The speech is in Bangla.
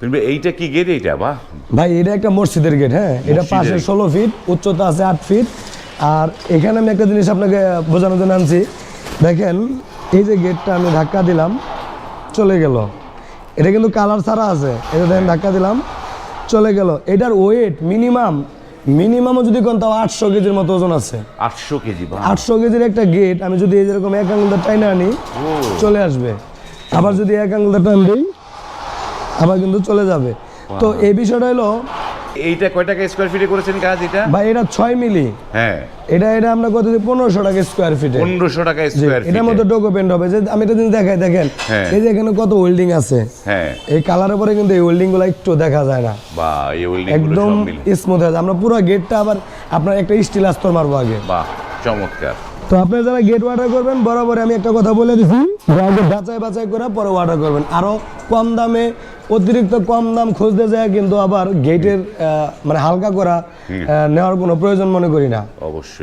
তুমি এইটা কি গেট এইটা বাহ। ভাই এটা একটা মসজিদের গেট হ্যাঁ। এটা পাশে ষোলো ফিট উচ্চতা আছে আট ফিট আর এখানে আমি একটা জিনিস আপনাকে বোঝানোর জন্য আনছি। দেখেন এই যে গেটটা আমি ধাক্কা দিলাম চলে গেল। এটা কিন্তু কালার ছাড়া আছে। এটা দেখেন ধাক্কা দিলাম চলে গেল। এটার ওয়েট মিনিমাম মিনিমামও যদি কোন তাও আটশো কেজির মতো ওজন আছে। আটশো কেজি আটশো কেজির একটা গেট আমি যদি এই যেরকম এক আঙুলটা টাইনে আনি চলে আসবে। আবার যদি এক আঙুলটা টাইম দিই আবার কিন্তু চলে যাবে। তো এই বিষয়টা হলো এইটা কয় টাকা স্কোয়ার ফিটে করেছেন কাজ এটা? ভাই এটা ছয় মিলি। হ্যাঁ। এটা এটা আমরা কত পনেরোশো টাকা স্কোয়ার ফিটে পনেরোশো টাকা স্কোয়ার এটার মধ্যে ডকুমেন্ট হবে। যে আমি এটা যদি দেখাই দেখেন হ্যাঁ। এই যে এখানে কত ওয়েল্ডিং আছে। হ্যাঁ। এই কালারের উপরে কিন্তু এই ওয়েল্ডিংগুলো একটু দেখা যায় না। বা এই ওয়েল্ডিং একদম স্মুথ আছে আমরা পুরো গেটটা আবার আপনার একটা স্টিল আস্তর মারবো আগে। বাহ। চমৎকার। তো আপনি যারা গেট অর্ডার করবেন বরাবর আমি একটা কথা বলে দিছি। আগে বাছাই বাছাই করে পরে অর্ডার করবেন। আরও কম দামে অতিরিক্ত কম দাম খুঁজতে যায় কিন্তু আবার গেটের মানে হালকা করা নেওয়ার কোনো প্রয়োজন মনে করি না। অবশ্যই।